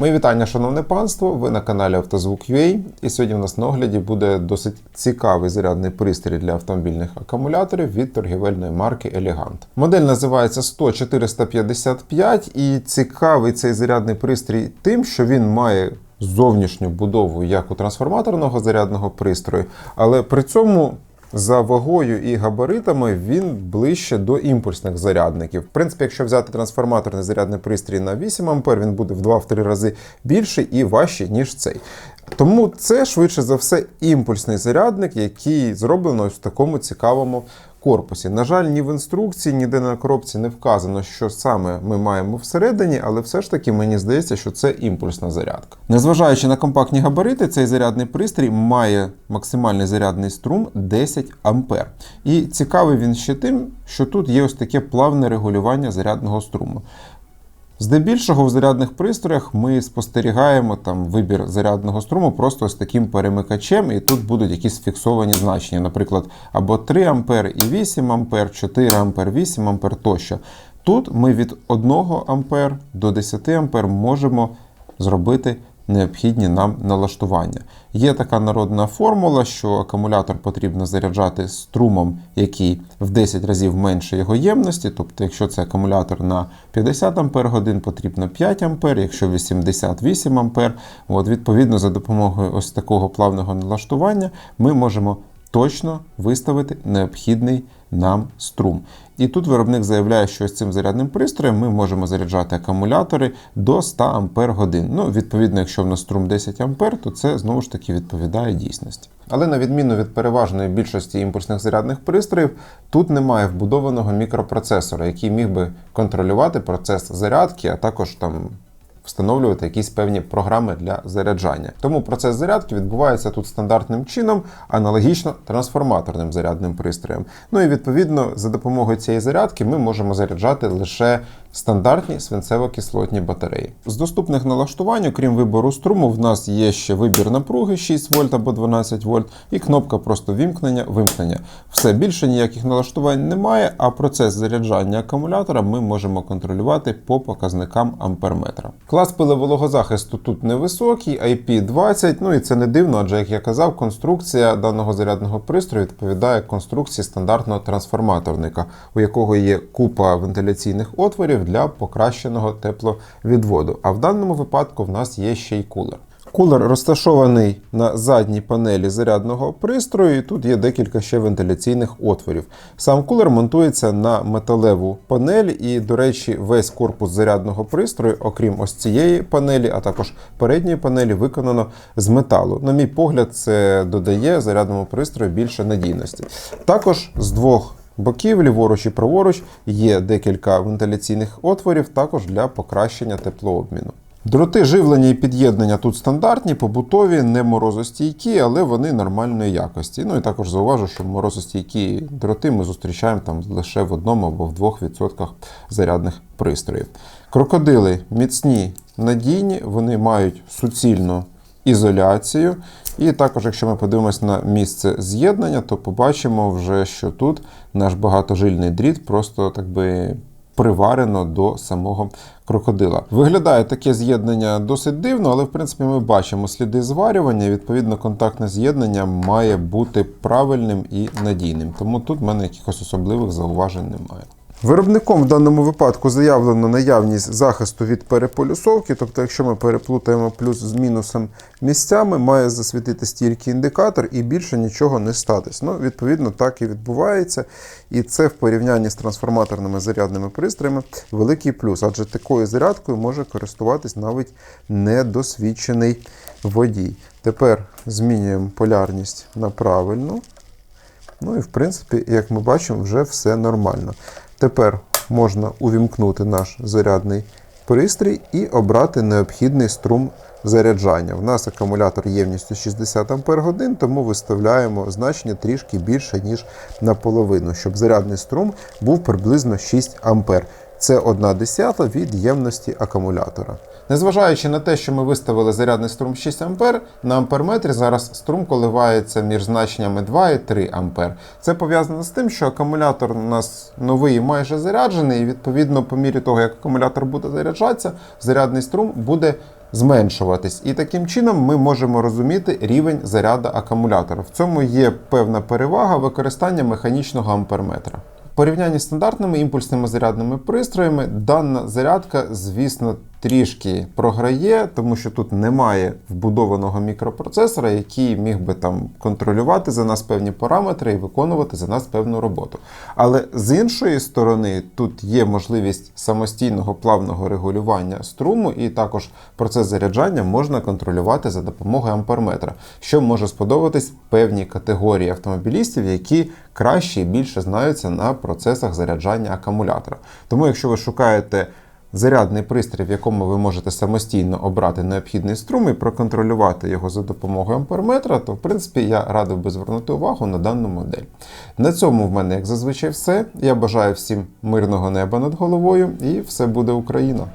Мої вітання, шановне панство. Ви на каналі Автозвук.ua. І сьогодні в нас на огляді буде досить цікавий зарядний пристрій для автомобільних акумуляторів від торгівельної марки Elegant. Модель називається 100-455 і цікавий цей зарядний пристрій тим, що він має зовнішню будову як у трансформаторного зарядного пристрою, але при цьому за вагою і габаритами він ближче до імпульсних зарядників. В принципі, якщо взяти трансформаторний зарядний пристрій на 8 А, він буде в 2-3 рази більший і важчий, ніж цей. Тому це швидше за все імпульсний зарядник, який зроблено в такому цікавому корпусі. На жаль, ні в інструкції, ніде на коробці не вказано, що саме ми маємо всередині, але все ж таки мені здається, що це імпульсна зарядка. Незважаючи на компактні габарити, цей зарядний пристрій має максимальний зарядний струм 10 А. І цікавий він ще тим, що тут є ось таке плавне регулювання зарядного струму. Здебільшого в зарядних пристроях ми спостерігаємо там вибір зарядного струму просто з таким перемикачем, і тут будуть якісь фіксовані значення, наприклад, або 3 А і 8 А, 4 А, 8 А тощо. Тут ми від 1 А до 10 А можемо зробити необхідні нам налаштування. Є така народна формула, що акумулятор потрібно заряджати струмом, який в 10 разів менше його ємності. Тобто, якщо це акумулятор на 50 Ах, потрібно 5 А, якщо 88 А. От, Відповідно, за допомогою ось такого плавного налаштування ми можемо точно виставити необхідний нам струм. І тут виробник заявляє, що з цим зарядним пристроєм ми можемо заряджати акумулятори до 100 Ампер годин. Ну, відповідно, якщо в нас струм 10 Ампер, то це знову ж таки відповідає дійсності. Але на відміну від переважної більшості імпульсних зарядних пристроїв, тут немає вбудованого мікропроцесора, який міг би контролювати процес зарядки, а також там встановлювати якісь певні програми для заряджання. Тому процес зарядки відбувається тут стандартним чином, аналогічно трансформаторним зарядним пристроєм. Ну і відповідно за допомогою цієї зарядки ми можемо заряджати лише стандартні свинцево-кислотні батареї. З доступних налаштувань, окрім вибору струму, в нас є ще вибір напруги 6 вольт або 12 вольт, і кнопка просто вімкнення, вимкнення. Все більше ніяких налаштувань немає, а процес заряджання акумулятора ми можемо контролювати по показникам амперметра. Клас пиловологозахисту тут невисокий, IP20, ну і це не дивно, адже як я казав, конструкція даного зарядного пристрою відповідає конструкції стандартного трансформаторника, у якого є купа вентиляційних отворів для покращеного тепловідводу. А в даному випадку в нас є ще й кулер. Кулер розташований на задній панелі зарядного пристрою, і тут є декілька ще вентиляційних отворів. Сам кулер монтується на металеву панель, і, до речі, весь корпус зарядного пристрою, окрім ось цієї панелі, а також передньої панелі, виконано з металу. На мій погляд, це додає зарядному пристрою більше надійності. Також з двох боків, ліворуч і праворуч, є декілька вентиляційних отворів, також для покращення теплообміну. Дроти живлення і під'єднання тут стандартні, побутові, не морозостійкі, але вони нормальної якості. Ну і також зауважу, що морозостійкі дроти ми зустрічаємо там лише в одному або в двох відсотках зарядних пристроїв. Крокодили міцні, надійні, вони мають суцільну ізоляцію. І також, якщо ми подивимось на місце з'єднання, то побачимо вже, що тут наш багатожильний дріт просто так би приварено до самого крокодила. Виглядає таке з'єднання досить дивно, але в принципі ми бачимо сліди зварювання. Відповідно, контактне з'єднання має бути правильним і надійним. Тому тут в мене якихось особливих зауважень немає. Виробником в даному випадку заявлено наявність захисту від переполюсовки, тобто, якщо ми переплутаємо плюс з мінусом місцями, має засвітитись тільки індикатор і більше нічого не статись. Ну, Відповідно, так і відбувається. І це в порівнянні з трансформаторними зарядними пристроями великий плюс, адже такою зарядкою може користуватись навіть недосвідчений водій. Тепер змінюємо полярність на правильну. Ну і в принципі, як ми бачимо, вже все нормально. Тепер можна увімкнути наш зарядний пристрій і обрати необхідний струм заряджання. У нас акумулятор ємністю 60 Ах, тому виставляємо значення трішки більше, ніж наполовину, щоб зарядний струм був приблизно 6 А. Це 1 десята від ємності акумулятора. Незважаючи на те, що ми виставили зарядний струм 6 А, на амперметрі зараз струм коливається між значеннями 2 і 3 А. Це пов'язано з тим, що акумулятор у нас новий і майже заряджений, і відповідно, по мірі того, як акумулятор буде заряджатися, зарядний струм буде зменшуватись. І таким чином ми можемо розуміти рівень заряду акумулятора. В цьому є певна перевага використання механічного амперметра. Порівнянні з стандартними імпульсними зарядними пристроями, дана зарядка, звісно, трішки програє, тому що тут немає вбудованого мікропроцесора, який міг би там контролювати за нас певні параметри і виконувати за нас певну роботу. Але з іншої сторони, тут є можливість самостійного плавного регулювання струму, і також процес заряджання можна контролювати за допомогою амперметра, що може сподобатись певній категорії автомобілістів, які краще і більше знаються на процесах заряджання акумулятора. Тому, якщо ви шукаєте зарядний пристрій, в якому ви можете самостійно обрати необхідний струм і проконтролювати його за допомогою амперметра, то в принципі я радив би звернути увагу на дану модель. На цьому в мене, як зазвичай, все. Я бажаю всім мирного неба над головою і все буде Україна!